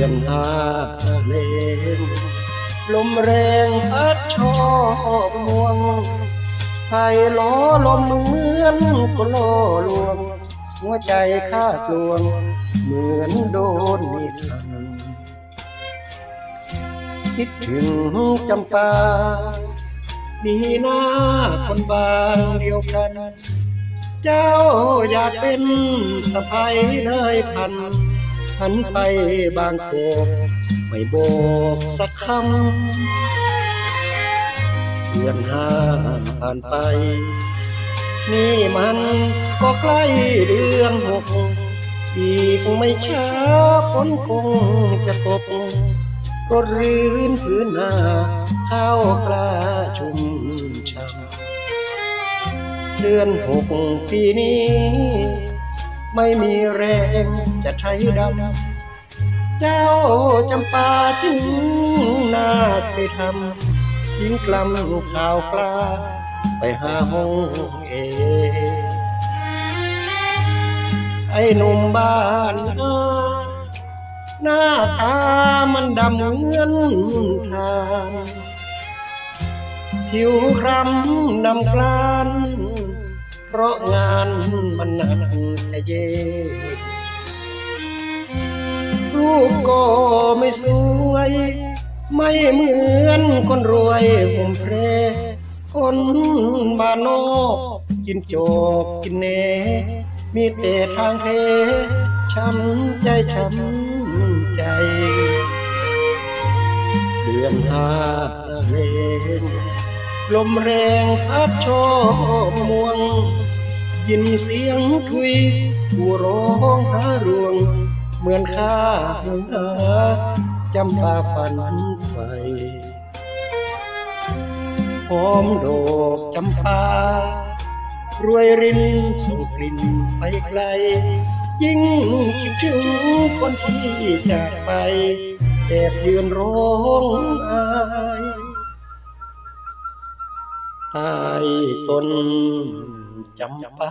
อนหาเลนลมแรงพัดชอบมวงไผ่ล้อลมเหมือนคนล่อลวง หัวใจข้าดวง เหมือนโดนมีดฟันคิดถึงจำปามีหน้าคนบางเดียวกัน เจ้าอยากเป็นสะพายนายพัน หันไปบางโกกไม่บอกสักคำเดือนห้าผ่านไป นี่มันก็ใกล้เดือนหกอีกไม่ช้าฝนคงจะตกรถรื่นพื้นหน้าข้าวปลาชุ่มช่ำเดือนหกปีนี้ ไม่มีแรงจะใช้ดำเจ้าจำปาจึงน่าไปทำทิ้งกลำข่าวปลาไปหาห้องเอไอ้หนุ่มบ้านนาหน้าตามันดำเหมือนทานผิวคล้ำดำกลาน เพราะงานมันหนักแต่เย่รูปก็ไม่สวย ไม่เหมือนคนรวยผมเพรคนบ้านนอกกินโจกกินเน มีแต่ทางเทช้ำใจช้ำใจเดือนห้าเรน ลมแรงพัดโชบมวง ยินเสียงทุยผู้ร้องหารวง เหมือนข้าหาจำปาฝันไฟหอมดอกจำปารวยรินส่งกลิ่นไปไกล ยิ่งคิดถึงคนที่จากไปแอบยืนร้องไห้ ใต้ต้นจำปา